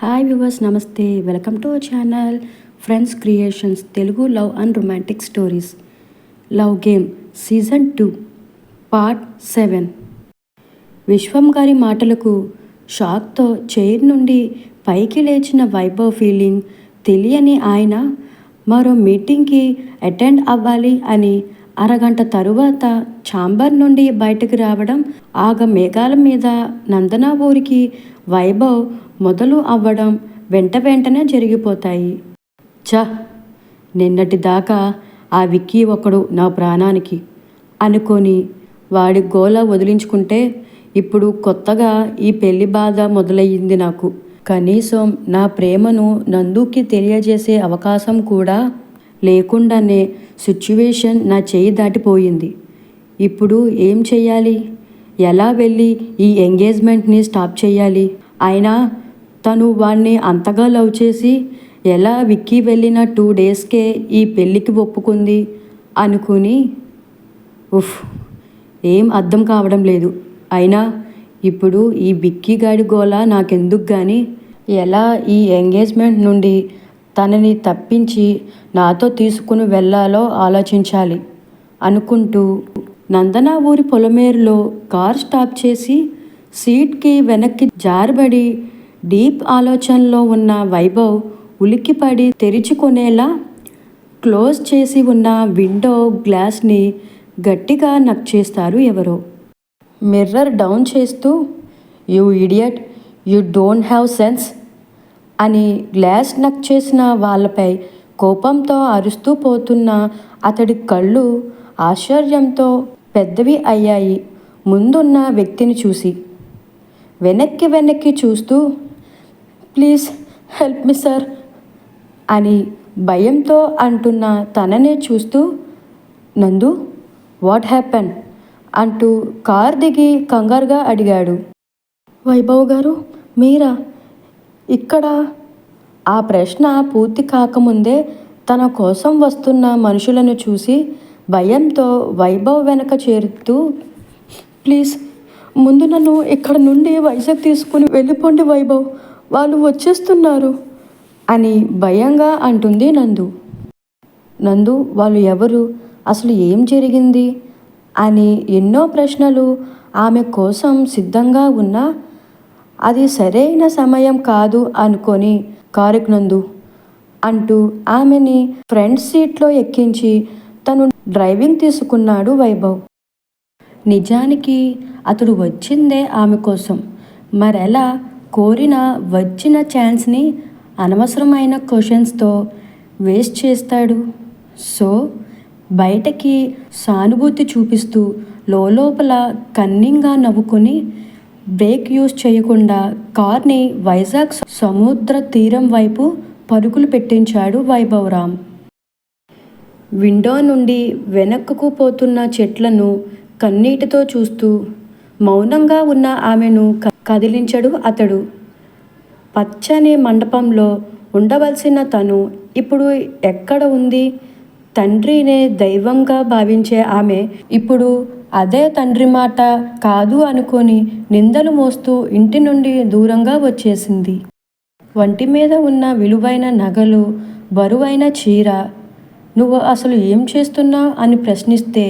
Hi viewers నమస్తే. Welcome to our channel friends creations Telugu love and romantic stories love game season two part seven Vishwam గారి మాటలకు షాక్తో chair నుండి పైకి లేచిన వైభవ్ ఫీలింగ్ తెలియని ఆయన మరో మీటింగ్కి అటెండ్ అవ్వాలి అని అరగంట తరువాత ఛాంబర్ నుండి బయటకు రావడం ఆగ మేఘాల మీద నందనా ఊరికి వైభవ్ మొదలు అవ్వడం వెంట వెంటనే జరిగిపోతాయి. చ నిన్నటి దాకా ఆ విక్కీ ఒకడు నా ప్రాణానికి అనుకొని వాడి గోల వదిలించుకుంటే ఇప్పుడు కొత్తగా ఈ పెళ్ళి బాధ మొదలయ్యింది నాకు. కనీసం నా ప్రేమను నందుకి తెలియజేసే అవకాశం కూడా లేకుండానే సిచ్యువేషన్ నా చేయి దాటిపోయింది. ఇప్పుడు ఏం చెయ్యాలి? ఎలా వెళ్ళి ఈ ఎంగేజ్మెంట్ని స్టాప్ చేయాలి అయినా తను వాడిని అంతగా లవ్ చేసి ఎలా విక్కీ వెళ్ళిన టూ డేస్కే ఈ పెళ్ళికి ఒప్పుకుంది? అనుకుని ఉఫ్ ఏం అర్థం కావడం లేదు. అయినా ఇప్పుడు ఈ బిక్కీ గాడి గోళ నాకెందుకు కానీ ఎలా ఈ ఎంగేజ్మెంట్ నుండి తనని తప్పించి నాతో తీసుకుని వెళ్ళాలో ఆలోచించాలి అనుకుంటూ నందన ఊరి పొలమేరులో కార్ స్టాప్ చేసి సీట్కి వెనక్కి జారబడి డీప్ ఆలోచనలో ఉన్న వైభవ్ ఉలిక్కిపడి తెరుచుకునేలా క్లోజ్ చేసి ఉన్న విండో గ్లాస్ని గట్టిగా నక్ చేస్తారు ఎవరో. మిర్రర్ డౌన్ చేస్తూ you idiot you don't have sense అని గ్లాస్ నక్ చేసిన వాళ్ళపై కోపంతో అరుస్తూ పోతున్న అతడి కళ్ళు ఆశ్చర్యంతో పెద్దవి అయ్యాయి ముందున్న వ్యక్తిని చూసి. వెనక్కి వెనక్కి చూస్తూ ప్లీజ్ హెల్ప్ మీ సార్ అని భయంతో అంటున్న తననే చూస్తూ నందు వాట్ హ్యాపెన్? అంటూ కార్ దిగి కంగారుగా అడిగాడు. వైభవ్ గారు మీరా? ఇక్కడ ఆ ప్రశ్న పూర్తి కాకముందే తన కోసం వస్తున్న మనుషులను చూసి భయంతో వైభవ్ వెనక చేరుతూ ప్లీజ్ ముందు నన్ను ఇక్కడ నుండి వైజాగ్ తీసుకుని వెళ్ళిపోండి వైభవ్. వాళ్ళు వచ్చేస్తున్నారు అని భయంగా అంటుంది నందు. నందు వాళ్ళు ఎవరు? అసలు ఏం జరిగింది? అని ఎన్నో ప్రశ్నలు ఆమె కోసం సిద్ధంగా ఉన్నా అది సరైన సమయం కాదు అనుకొని కారుకు నందు అంటూ ఆమెని ఫ్రంట్ సీట్లో ఎక్కించి తను డ్రైవింగ్ తీసుకున్నాడు వైభవ్. నిజానికి అతడు వచ్చిందే ఆమె కోసం. మరెలా కోరిన వచ్చిన ఛాన్స్ని అనవసరమైన క్వశ్చన్స్తో వేస్ట్ చేస్తాడు. సో బయటకి సానుభూతి చూపిస్తూ లోపల కన్నింగా నవ్వుకొని బ్రేక్ యూజ్ చేయకుండా కార్ని వైజాగ్ సముద్ర తీరం వైపు పరుగులు పెట్టించాడు వైభవరామ్ విండో నుండి వెనక్కు పోతున్న చెట్లను కన్నీటితో చూస్తూ మౌనంగా ఉన్న ఆమెను కదిలించడు అతడు. పచ్చని మండపంలో ఉండవలసిన తను ఇప్పుడు ఎక్కడ ఉంది? తండ్రినే దైవంగా భావించే ఆమె ఇప్పుడు అదే తండ్రి మాట కాదు అనుకొని నిందలు మోస్తూ ఇంటి నుండి దూరంగా వచ్చేసింది. వంటి మీద ఉన్న విలువైన నగలు బరువైన చీర నువ్వు అసలు ఏం చేస్తున్నావు? అని ప్రశ్నిస్తే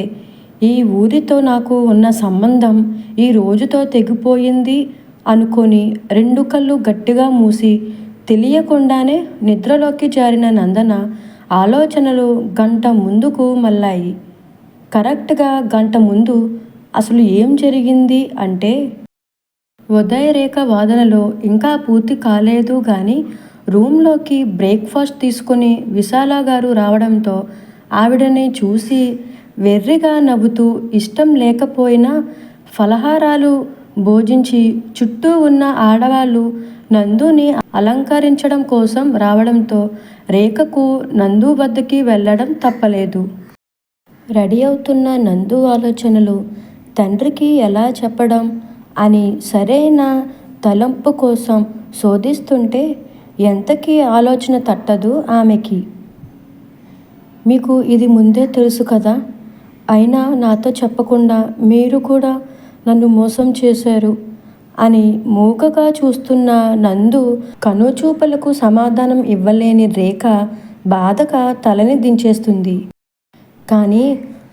ఈ ఊరితో నాకు ఉన్న సంబంధం ఈ రోజుతో తెగిపోయింది అనుకొని రెండు కళ్ళు గట్టిగా మూసి తెలియకుండానే నిద్రలోకి జారిన నందన ఆలోచనలు గంట ముందుకు మళ్ళాయి. కరెక్ట్గా గంట ముందు అసలు ఏం జరిగింది అంటే ఉదయరేఖ వాదనలో ఇంకా పూర్తి కాలేదు కానీ రూమ్లోకి బ్రేక్ఫాస్ట్ తీసుకుని విశాల గారు రావడంతో ఆవిడని చూసి వెర్రిగా నవ్వుతూ ఇష్టం లేకపోయినా ఫలహారాలు భోజించి చుట్టూ ఉన్న ఆడవాళ్ళు నందుని అలంకరించడం కోసం రావడంతో రేఖకు నందు వద్దకి వెళ్ళడం తప్పలేదు. రెడీ అవుతున్న నందు ఆలోచనలు తండ్రికి ఎలా చెప్పడం అని సరైన తలంపు కోసం శోధిస్తుంటే ఎంతకీ ఆలోచన తట్టదు ఆమెకి. మీకు ఇది ముందే తెలుసు కదా? అయినా నాతో చెప్పకుండా మీరు కూడా నన్ను మోసం చేశారు అని మూకగా చూస్తున్న నందు కనుచూపులకు సమాధానం ఇవ్వలేని రేఖ బాధగా తలని దించేస్తుంది. కానీ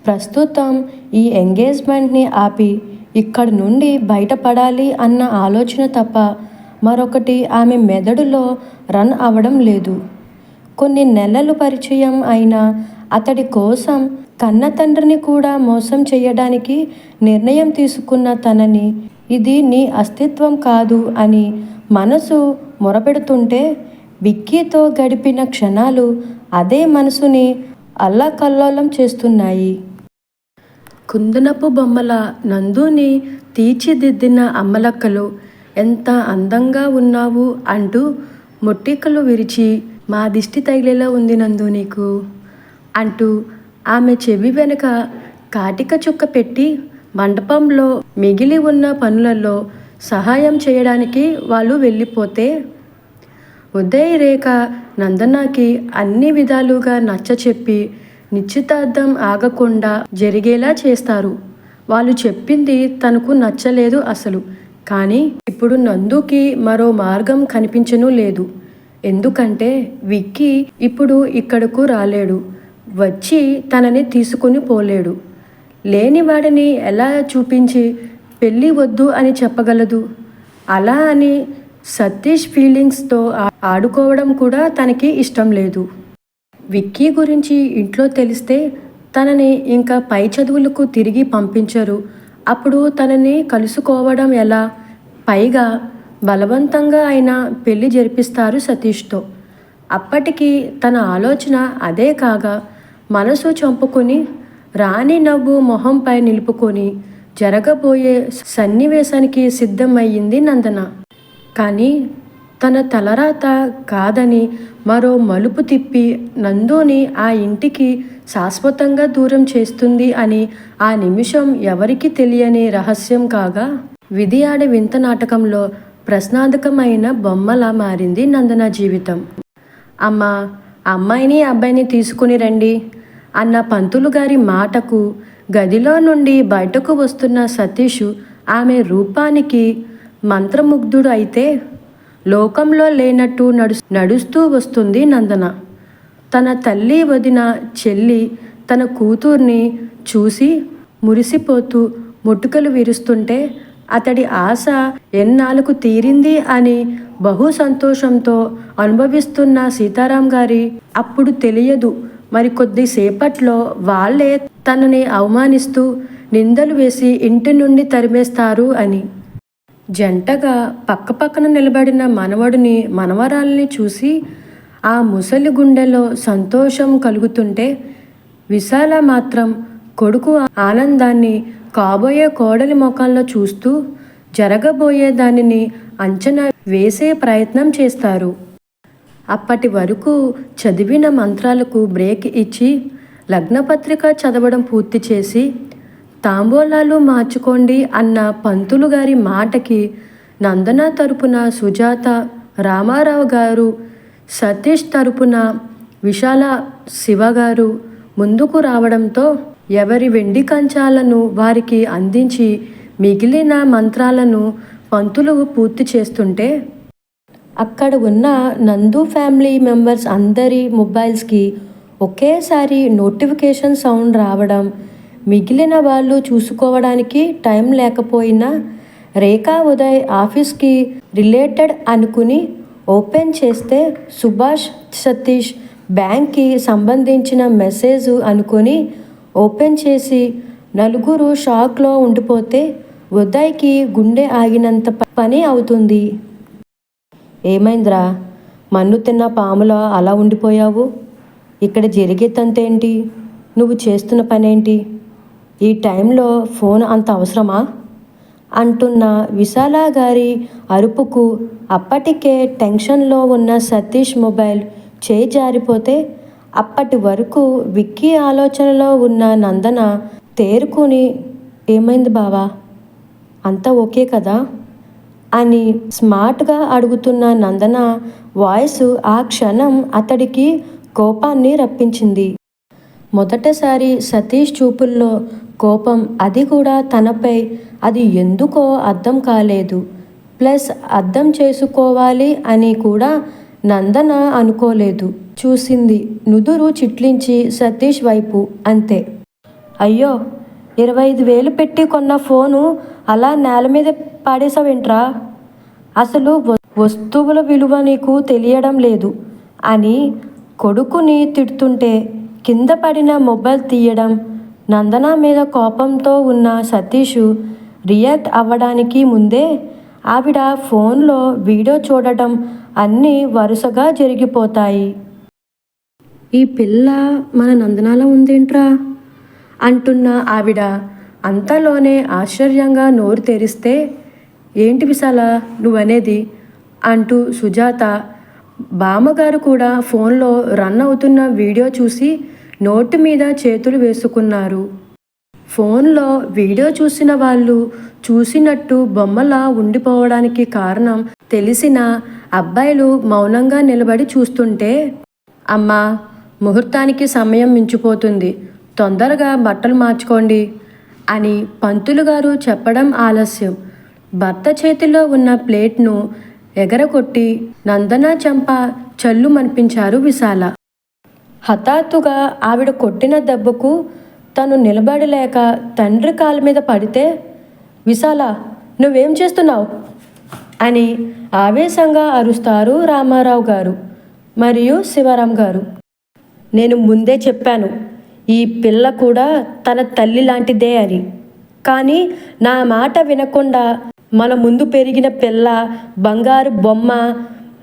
ప్రస్తుతం ఈ ఎంగేజ్మెంట్ని ఆపి ఇక్కడి నుండి బయటపడాలి అన్న ఆలోచన తప్ప మరొకటి ఆమె మెదడులో రన్ అవ్వడం లేదు. కొన్ని నెలలు పరిచయం అయినా అతడి కోసం కన్న తండ్రిని కూడా మోసం చేయడానికి నిర్ణయం తీసుకున్న తనని ఇది నీ అస్తిత్వం కాదు అని మనసు మొరపెడుతుంటే విక్కీతో గడిపిన క్షణాలు అదే మనసుని అల్లకల్లోలం చేస్తున్నాయి. కుందనపు బొమ్మల నందుని తీర్చిదిద్దిన అమ్మలక్కలు ఎంత అందంగా ఉన్నావు అంటూ మొట్టికలు విరిచి మా దిష్టి తగిలేలా ఉంది నందు నీకు అంటూ ఆమె చెవి వెనుక కాటిక చుక్క పెట్టి మండపంలో మిగిలి ఉన్న పనులలో సహాయం చేయడానికి వాళ్ళు వెళ్ళిపోతే ఉదయ్ రేఖ నందనకి అన్ని విధాలుగా నచ్చ చెప్పి నిశ్చితార్థం ఆగకుండా జరిగేలా చేస్తారు. వాళ్ళు చెప్పింది తనకు నచ్చలేదు అసలు. కానీ ఇప్పుడు నందుకి మరో మార్గం కనిపించను లేదు. ఎందుకంటే విక్కీ ఇప్పుడు ఇక్కడకు రాలేడు. వచ్చి తనని తీసుకుని పోలేడు. లేని వాడిని ఎలా చూపించి పెళ్ళి వద్దు అని చెప్పగలదు? అలా అని సతీష్ ఫీలింగ్స్తో ఆడుకోవడం కూడా తనకి ఇష్టం లేదు. విక్కీ గురించి ఇంట్లో తెలిస్తే తనని ఇంకా పై చదువులకు తిరిగి పంపించరు. అప్పుడు తనని కలుసుకోవడం ఎలా? పైగా బలవంతంగా అయినా పెళ్ళి జరిపిస్తారు సతీష్తో. అప్పటికి తన ఆలోచన అదే కాగా మనసు చంపుకొని రాణి నవ్వు మొహంపై నిలుపుకొని జరగబోయే సన్నివేశానికి సిద్ధమయ్యింది నందన. కానీ తన తలరాత కాదని మరో మలుపు తిప్పి నందుని ఆ ఇంటికి శాశ్వతంగా దూరం చేస్తుంది అని ఆ నిమిషం ఎవరికి తెలియని రహస్యం కాగా విధి ఆడే వింత నాటకంలో ప్రశ్నార్థకమైన బొమ్మలా మారింది నందన జీవితం. అమ్మ అమ్మాయిని అబ్బాయిని తీసుకుని రండి. అన్న పంతులు గారి మాటకు గదిలో నుండి బయటకు వస్తున్న సతీష్ ఆమె రూపానికి మంత్రముగ్ధుడు అయితే లోకంలో లేనట్టు నడు నడుస్తూ వస్తుంది నందన. తన తల్లి వదిన చెల్లి తన కూతుర్ని చూసి మురిసిపోతూ ముట్టుకలు విరుస్తుంటే అతడి ఆశ ఎన్నాళ్ళకు తీరింది అని బహు సంతోషంతో అనుభవిస్తున్న సీతారాం గారి అప్పుడు తెలియదు మరి కొద్దిసేపట్లో వాళ్ళే తనని అవమానిస్తూ నిందలు వేసి ఇంటి నుండి తరిమేస్తారు అని. జంటగా పక్కపక్కన నిలబడిన మనవడిని మనవరాల్ని చూసి ఆ ముసలి గుండెలో సంతోషం కలుగుతుంటే విశాల మాత్రం కొడుకు ఆనందాన్ని కాబోయే కోడలి ముఖంలో చూస్తూ జరగబోయే దానిని అంచనా వేసే ప్రయత్నం చేస్తారు. అప్పటి వరకు చదివిన మంత్రాలకు బ్రేక్ ఇచ్చి లగ్నపత్రిక చదవడం పూర్తి చేసి తాంబూలాలు మార్చుకోండి అన్న పంతులు గారి మాటకి నందన తరపున సుజాత రామారావు గారు సతీష్ తరపున విశాల శివ గారు ముందుకు రావడంతో ఎవరి వెండి కంచాలను వారికి అందించి మిగిలిన మంత్రాలను పంతులు పూర్తి చేస్తుంటే అక్కడ ఉన్న నందు ఫ్యామిలీ మెంబర్స్ అందరి మొబైల్స్కి ఒకేసారి నోటిఫికేషన్ సౌండ్ రావడం మిగిలిన వాళ్ళు చూసుకోవడానికి టైం లేకపోయినా రేఖా ఉదయ్ ఆఫీస్కి రిలేటెడ్ అనుకుని ఓపెన్ చేస్తే సుభాష్ సతీష్ బ్యాంక్కి సంబంధించిన మెసేజ్ అనుకొని ఓపెన్ చేసి నలుగురు షాక్లో ఉండిపోతే ఉదయ్కి గుండె ఆగినంత పని అవుతుంది. ఏమైందిరా? మన్ను తిన్న పాములా అలా ఉండిపోయావు? ఇక్కడ జరిగే తంతేంటి నువ్వు చేస్తున్న పనేంటి? ఈ టైంలో ఫోన్ అంత అవసరమా? అంటున్న విశాల గారి అరుపుకు అప్పటికే టెన్షన్లో ఉన్న సతీష్ మొబైల్ చేయి జారిపోతే అప్పటి వరకు విక్కీ ఆలోచనలో ఉన్న నందన తేరుకుని ఏమైంది బావా? అంతా ఓకే కదా? అని స్మార్ట్గా అడుగుతున్న నందన వాయిస్ ఆ క్షణం అతడికి కోపాన్ని రప్పించింది. మొదటిసారి సతీష్ చూపుల్లో కోపం అది కూడా తనపై. అది ఎందుకో అర్థం కాలేదు. ప్లస్ అర్థం చేసుకోవాలి అని కూడా నందన అనుకోలేదు. చూసింది నుదురు చిట్లించి సతీష్ వైపు అంతే. అయ్యో ఇరవై ఐదు వేలు పెట్టి కొన్న ఫోను అలా నేల మీద పాడేసావేంట్రా అసలు వస్తువుల విలువ నీకు తెలియడం లేదు. అని కొడుకుని తిడుతుంటే కింద పడిన మొబైల్ తీయడం నందన మీద కోపంతో ఉన్న సతీష్ రియాక్ట్ అవ్వడానికి ముందే ఆవిడ ఫోన్లో వీడియో చూడటం అన్నీ వరుసగా జరిగిపోతాయి. ఈ పిల్ల మన నందనాల ఉందేంట్రా అంటున్న ఆవిడ అంతలోనే ఆశ్చర్యంగా నోరు తెరిస్తే ఏంటి విశాల? నువ్వనేది? అంటూ సుజాత బామ్మగారు కూడా ఫోన్లో రన్ అవుతున్న వీడియో చూసి నోటి మీద చేతులు వేసుకున్నారు. ఫోన్లో వీడియో చూసిన వాళ్ళు చూసినట్టు బొమ్మలా ఉండిపోవడానికి కారణం తెలిసిన అబ్బాయిలు మౌనంగా నిలబడి చూస్తుంటే అమ్మా ముహూర్తానికి సమయం మించిపోతుంది. తొందరగా బట్టలు మార్చుకోండి అని పంతులు గారు చెప్పడం ఆలస్యం. భర్త చేతిలో ఉన్న ప్లేట్ను ఎగరగొట్టి నందన చంప చల్లు మనిపించారు విశాల. హఠాత్తుగా ఆవిడ కొట్టిన దెబ్బకు తను నిలబడలేక తండ్రి కాలు మీద పడితే విశాల నువ్వేం చేస్తున్నావు? అని ఆవేశంగా అరుస్తారు రామారావు గారు మరియు శివరాం గారు. నేను ముందే చెప్పాను ఈ పిల్ల కూడా తన తల్లి లాంటిదే అని. కానీ నా మాట వినకుండా మన ముందు పెరిగిన పిల్ల బంగారు బొమ్మ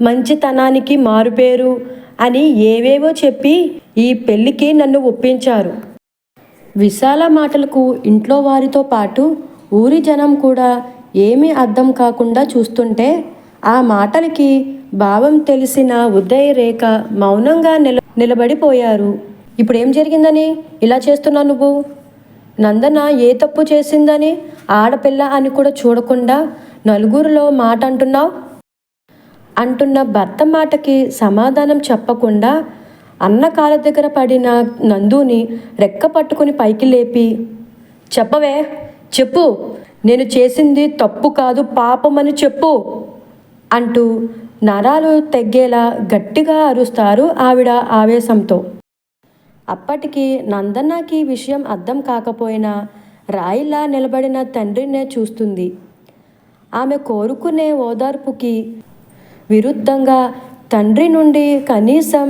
మంచితనానికి మారుపేరు అని ఏవేవో చెప్పి ఈ పెళ్ళికి నన్ను ఒప్పించారు. విశాల మాటలకు ఇంట్లో వారితో పాటు ఊరి జనం కూడా ఏమీ అర్థం కాకుండా చూస్తుంటే ఆ మాటలకి భావం తెలిసిన ఉదయ రేఖ మౌనంగా నిల నిలబడిపోయారు. ఇప్పుడు ఏం జరిగిందని ఇలా చేస్తున్నావు నువ్వు? నందన ఏ తప్పు చేసిందని ఆడపిల్ల అని కూడా చూడకుండా నలుగురిలో మాట అంటున్నావు? అంటున్న భర్త మాటకి సమాధానం చెప్పకుండా అన్న కాల దగ్గర పడిన నందుని రెక్క పట్టుకుని పైకి లేపి చెప్పవే చెప్పు నేను చేసింది తప్పు కాదు పాపమని చెప్పు అంటూ నరాలు తెగ్గేలా గట్టిగా అరుస్తారు ఆవిడ ఆవేశంతో. అప్పటికి నందన్నకి విషయం అర్థం కాకపోయినా రాయిలా నిలబడిన తండ్రినే చూస్తుంది. ఆమె కోరుకునే ఓదార్పుకి విరుద్ధంగా తండ్రి నుండి కనీసం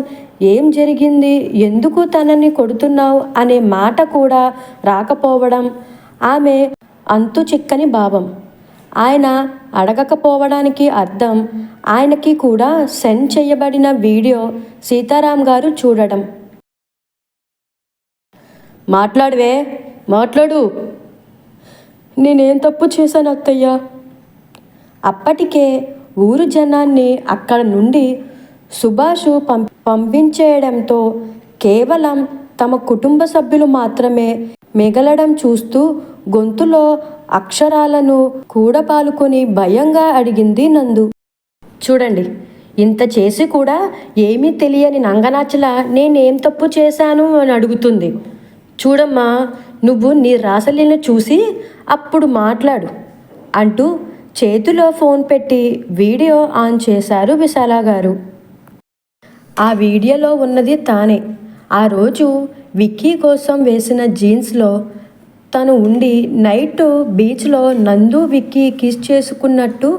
ఏం జరిగింది ఎందుకు తనని కొడుతున్నావు అనే మాట కూడా రాకపోవడం ఆమె అంతు చిక్కని భావం. ఆయన అడగకపోవడానికి అర్థం ఆయనకి కూడా సెండ్ చేయబడిన వీడియో సీతారాం గారు చూడడం. మాట్లాడవే మాట్లాడు. నేనేం తప్పు చేశాను అత్తయ్య? అప్పటికే ఊరు జనాన్ని అక్కడ నుండి సుభాష్ పం పంపించేయడంతో కేవలం తమ కుటుంబ సభ్యులు మాత్రమే మిగలడం చూస్తూ గొంతులో అక్షరాలను కూడా పాలుకొని భయంగా అడిగింది నందు. చూడండి ఇంత చేసి కూడా ఏమీ తెలియని నంగనాచల నేనేం తప్పు చేశాను అని అడుగుతుంది. చూడమ్మా నువ్వు నీ రాసలీలను చూసి అప్పుడు మాట్లాడు అంటూ చేతిలో ఫోన్ పెట్టి వీడియో ఆన్ చేశారు విశాల గారు ఆ వీడియోలో ఉన్నది తానే. ఆ రోజు విక్కీ కోసం వేసిన జీన్స్లో తను ఉండి నైట్ బీచ్లో నందు విక్కీ కిస్ చేసుకున్నట్టు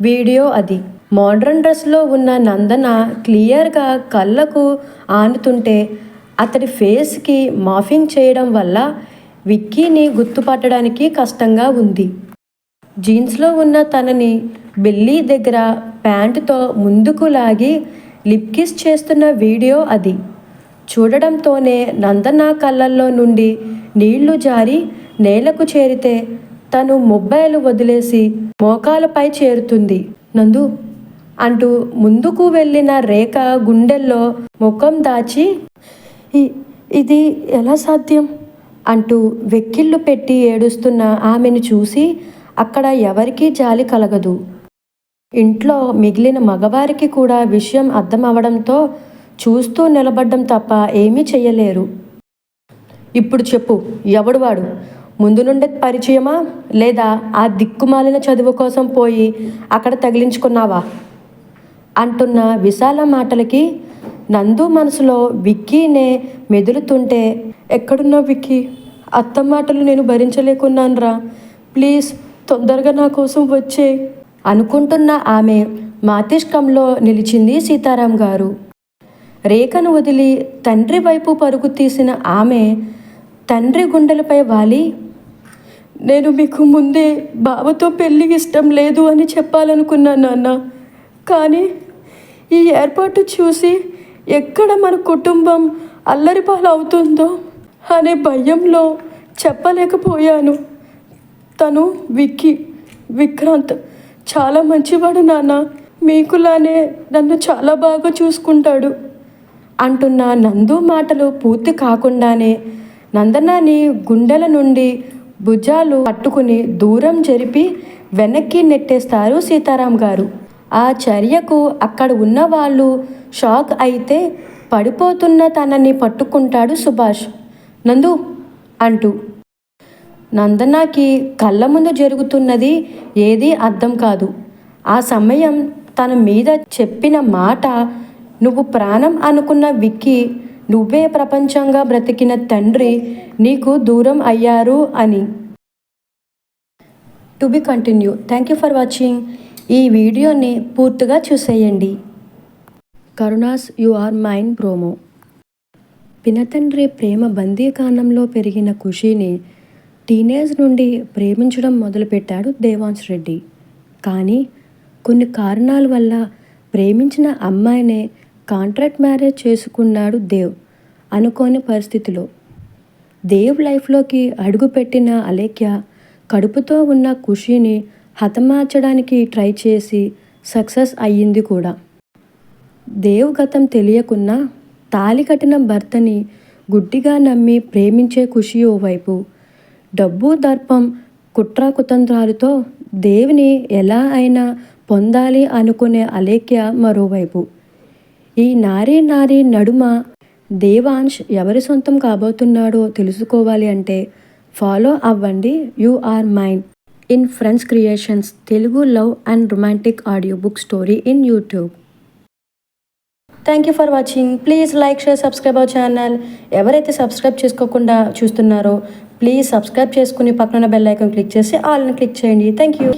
వీడియో అది. మోడ్రన్ డ్రెస్లో ఉన్న నందన క్లియర్గా కళ్ళకు ఆనుతుంటే అతడి ఫేస్కి మాఫింగ్ చేయడం వల్ల విక్కీని గుర్తుపట్టడానికి కష్టంగా ఉంది. జీన్స్లో ఉన్న తనని బెల్లీ దగ్గర ప్యాంటుతో ముందుకు లాగి లిప్ కిస్ చేస్తున్న వీడియో అది. చూడడంతోనే నందన కళ్ళల్లో నుండి నీళ్ళు జారి నేలకు చేరితే తను మొబైల్ వదిలేసి మోకాలపై చేరుతుంది. నందు! అంటూ ముందుకు వెళ్ళిన రేఖ గుండెల్లో ముఖం దాచి ఇది ఎలా సాధ్యం? అంటూ వెక్కిళ్ళు పెట్టి ఏడుస్తున్న ఆమెను చూసి అక్కడ ఎవరికీ జాలి కలగదు. ఇంట్లో మిగిలిన మగవారికి కూడా విషయం అర్థం అవడంతో చూస్తూ నిలబడ్డం తప్ప ఏమీ చెయ్యలేరు. ఇప్పుడు చెప్పు ఎవడు వాడు? ముందు నుండే పరిచయమా? లేదా ఆ దిక్కుమాలిన చదువు కోసం పోయి అక్కడ తగిలించుకున్నావా? అంటున్న విశాల మాటలకి నందు మనసులో విక్కీనే మెదులుతుంటే ఎక్కడున్నా విక్కీ? అత్త మాటలు నేను భరించలేకున్నానురా. ప్లీజ్ తొందరగా నా కోసం వచ్చే అనుకుంటున్న ఆమె మాతిష్కంలో నిలిచింది సీతారాం గారు. రేఖను వదిలి తండ్రి వైపు పరుగు తీసిన ఆమె తండ్రి గుండెలపై వాలి నేను మీకు ముందే బావతో పెళ్ళి ఇష్టం లేదు అని చెప్పాలనుకున్నాను నాన్న. కానీ ఈ ఏర్పాటు చూసి ఎక్కడ మన కుటుంబం అల్లరిపాలు అవుతుందో అనే భయంలో చెప్పలేకపోయాను. తను విక్కీ విక్రాంత్ చాలా మంచివాడు నాన్న. మీకులానే నన్ను చాలా బాగా చూసుకుంటాడు. అంటున్న నందు మాటలు పూర్తి కాకుండానే నందనాని గుండెల నుండి భుజాలు పట్టుకుని దూరం జరిపి వెనక్కి నెట్టేస్తారు సీతారాం గారు. ఆ చర్యకు అక్కడ ఉన్న వాళ్ళు షాక్ అయితే పడిపోతున్న తనని పట్టుకుంటాడు సుభాష్. నందు అంటూ. నందనాకి కళ్ళ ముందు జరుగుతున్నది ఏదీ అర్థం కాదు. ఆ సమయం తన మీద చెప్పిన మాట నువ్వు ప్రాణం అనుకున్న విక్కి నువ్వే ప్రపంచంగా బ్రతికిన తండ్రి నీకు దూరం అయ్యారు అని. To be continue. Thank you for watching. ఈ వీడియోని పూర్తిగా చూసేయండి. Karuna's you are mind promo. పినతండ్రి ప్రేమ బందీకాండంలో పెరిగిన ఖుషీని టీనేజ్ నుండి ప్రేమించడం మొదలుపెట్టాడు దేవాంశ్ రెడ్డి. కానీ కొన్ని కారణాల వల్ల ప్రేమించిన అమ్మాయినే కాంట్రాక్ట్ మ్యారేజ్ చేసుకున్నాడు దేవ్ అనుకోని పరిస్థితిలో. దేవ్ లైఫ్లోకి అడుగుపెట్టిన అలేఖ్య కడుపుతో ఉన్న ఖుషీని హతమార్చడానికి ట్రై చేసి సక్సెస్ అయ్యింది కూడా. దేవ్ గతం తెలియకున్నా తాలి కట్టిన భర్తని గుడ్డిగా నమ్మి ప్రేమించే ఖుషి ఓవైపు డబ్బు దర్పం కుట్ర కుతంత్రాలతో దేవిని ఎలా అయినా పొందాలి అనుకునే అలేఖ్య మరోవైపు. ఈ నారీ నారీ నడుమ దేవాంశ్ ఎవరి సొంతం కాబోతున్నాడో తెలుసుకోవాలి అంటే ఫాలో అవ్వండి you are mind. In friends creations Telugu love and romantic audio book story in YouTube. Thank you for watching. Please like share subscribe our channel. ఎవరైతే సబ్స్క్రైబ్ చేసుకోకుండా చూస్తున్నారో ప్లీజ్ సబ్స్క్రైబ్ చేసుకుని పక్కన బెల్ ఐకాన్ క్లిక్ చేసి ఆల్ని click చేయండి. Thank you